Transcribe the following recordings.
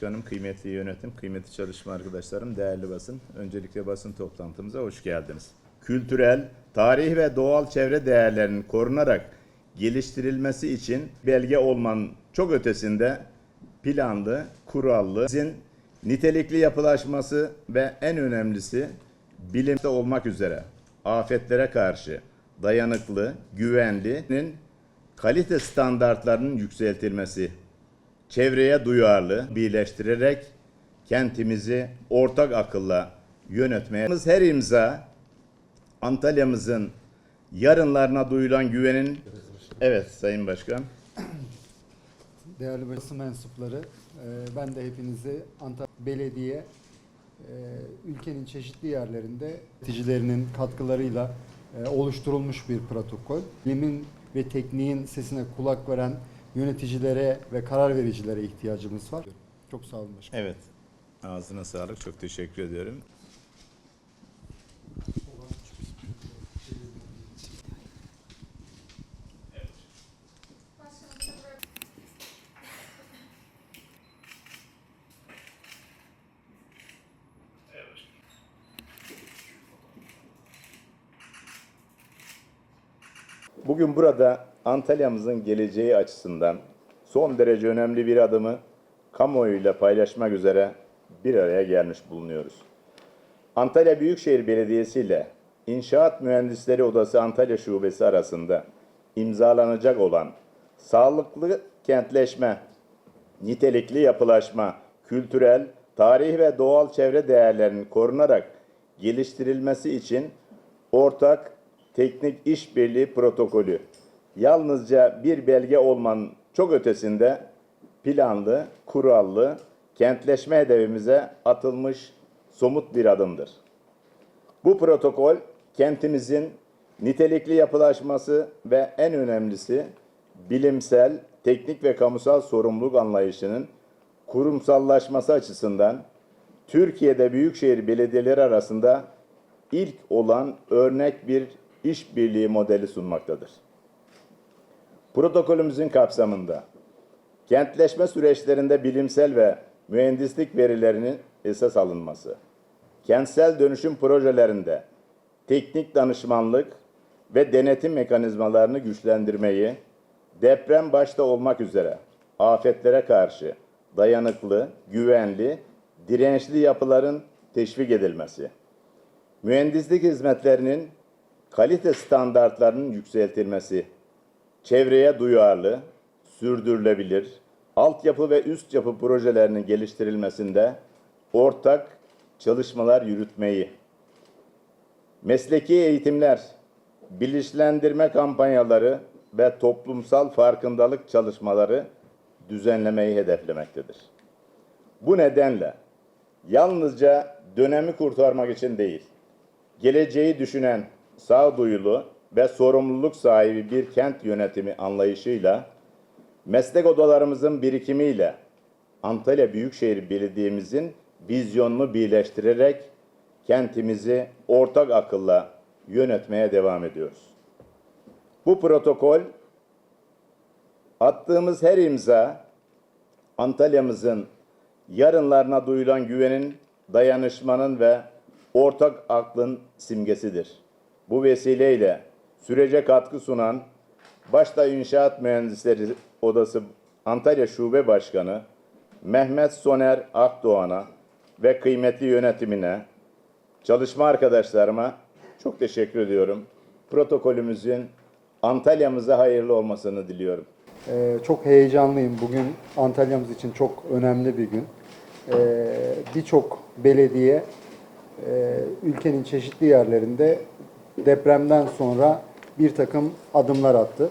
Canım kıymetli yönetim, kıymetli çalışma arkadaşlarım, değerli basın. Öncelikle basın toplantımıza hoş geldiniz. Kültürel, tarihi ve doğal çevre değerlerinin korunarak geliştirilmesi için belge olmanın çok ötesinde planlı, kurallı, sizin nitelikli yapılaşması ve en önemlisi bilimde olmak üzere afetlere karşı dayanıklı, güvenlinin kalite standartlarının yükseltilmesi çevreye duyarlı birleştirerek kentimizi ortak akılla yönetmeye her imza Antalya'mızın yarınlarına duyulan güvenin Evet Sayın Başkan. Değerli basın mensupları, e, ben de hepinizi Antalya Belediye e, ülkenin çeşitli yerlerinde yöneticilerinin katkılarıyla e, oluşturulmuş bir protokol. Bilimin ve tekniğin sesine kulak veren yöneticilere ve karar vericilere ihtiyacımız var. Çok sağ olun başkanım. Evet. Ağzına sağlık. Çok teşekkür ediyorum. Bugün burada Antalya'mızın geleceği açısından son derece önemli bir adımı kamuoyuyla paylaşmak üzere bir araya gelmiş bulunuyoruz. Antalya Büyükşehir Belediyesi ile İnşaat Mühendisleri Odası Antalya Şubesi arasında imzalanacak olan sağlıklı kentleşme, nitelikli yapılaşma, kültürel, tarihi ve doğal çevre değerlerinin korunarak geliştirilmesi için ortak teknik işbirliği protokolü yalnızca bir belge olmanın çok ötesinde planlı, kurallı, kentleşme hedefimize atılmış somut bir adımdır. Bu protokol kentimizin nitelikli yapılaşması ve en önemlisi bilimsel, teknik ve kamusal sorumluluk anlayışının kurumsallaşması açısından Türkiye'de büyükşehir belediyeleri arasında ilk olan örnek bir işbirliği modeli sunmaktadır. Protokolümüzün kapsamında kentleşme süreçlerinde bilimsel ve mühendislik verilerinin esas alınması, kentsel dönüşüm projelerinde teknik danışmanlık ve denetim mekanizmalarını güçlendirmeyi, deprem başta olmak üzere afetlere karşı dayanıklı, güvenli, dirençli yapıların teşvik edilmesi, mühendislik hizmetlerinin kalite standartlarının yükseltilmesi, çevreye duyarlı, sürdürülebilir, altyapı ve üst yapı projelerinin geliştirilmesinde ortak çalışmalar yürütmeyi, mesleki eğitimler, bilinçlendirme kampanyaları ve toplumsal farkındalık çalışmaları düzenlemeyi hedeflemektedir. Bu nedenle yalnızca dönemi kurtarmak için değil, geleceği düşünen sağduyulu ve sorumluluk sahibi bir kent yönetimi anlayışıyla meslek odalarımızın birikimiyle Antalya Büyükşehir Belediye'mizin vizyonunu birleştirerek kentimizi ortak akılla yönetmeye devam ediyoruz. Bu protokol attığımız her imza Antalya'mızın yarınlarına duyulan güvenin, dayanışmanın ve ortak aklın simgesidir. Bu vesileyle sürece katkı sunan başta İnşaat Mühendisleri Odası Antalya Şube Başkanı Mehmet Soner Akdoğan'a ve kıymetli yönetimine, çalışma arkadaşlarıma çok teşekkür ediyorum. Protokolümüzün Antalya'mıza hayırlı olmasını diliyorum. Ee, çok heyecanlıyım. Bugün Antalya'mız için çok önemli bir gün. Ee, Birçok belediye e, ülkenin çeşitli yerlerinde depremden sonra bir takım adımlar attı.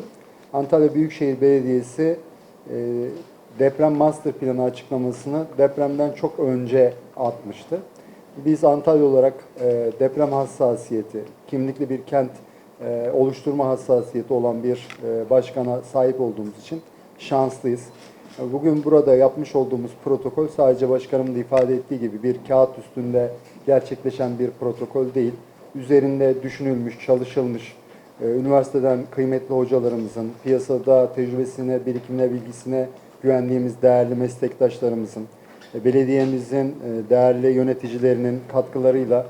Antalya Büyükşehir Belediyesi e, deprem master planı açıklamasını depremden çok önce atmıştı. Biz Antalya olarak e, deprem hassasiyeti, kimlikli bir kent e, oluşturma hassasiyeti olan bir e, başkana sahip olduğumuz için şanslıyız. Bugün burada yapmış olduğumuz protokol sadece başkanımın da ifade ettiği gibi bir kağıt üstünde gerçekleşen bir protokol değil. Üzerinde düşünülmüş, çalışılmış, üniversiteden kıymetli hocalarımızın, piyasada tecrübesine, birikimine, bilgisine güvendiğimiz değerli meslektaşlarımızın, e, belediyemizin e, değerli yöneticilerinin katkılarıyla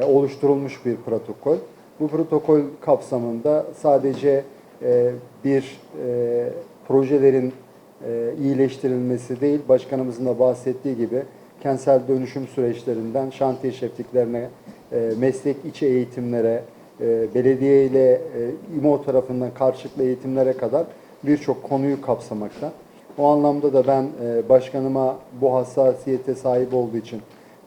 e, oluşturulmuş bir protokol. Bu protokol kapsamında sadece bir projelerin iyileştirilmesi değil, başkanımızın da bahsettiği gibi kentsel dönüşüm süreçlerinden şantiye şefliklerine, meslek içi eğitimlere, e, belediye ile e, İMO tarafından karşılıklı eğitimlere kadar birçok konuyu kapsamakta. O anlamda da ben e, başkanıma bu hassasiyete sahip olduğu için,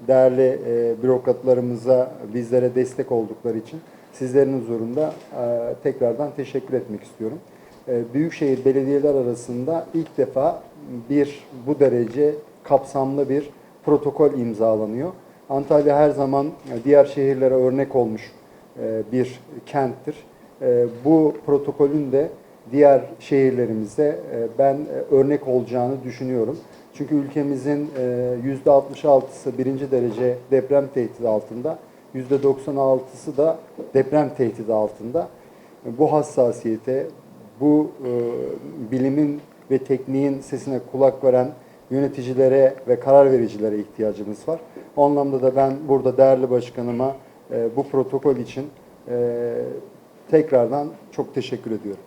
değerli e, bürokratlarımıza bizlere destek oldukları için sizlerin huzurunda tekrardan teşekkür etmek istiyorum. Büyükşehir belediyeler arasında ilk defa bir bu derece kapsamlı bir protokol imzalanıyor. Antalya her zaman diğer şehirlere örnek olmuş bir kenttir. E, Bu protokolün de diğer şehirlerimize e, ben e, örnek olacağını düşünüyorum. Çünkü ülkemizin e, %66'sı birinci derece deprem tehdidi altında, %96'sı da deprem tehdidi altında. Bu hassasiyete, bu e, bilimin ve tekniğin sesine kulak veren yöneticilere ve karar vericilere ihtiyacımız var. O anlamda da ben burada değerli başkanıma e, bu protokol için e, tekrardan çok teşekkür ediyorum.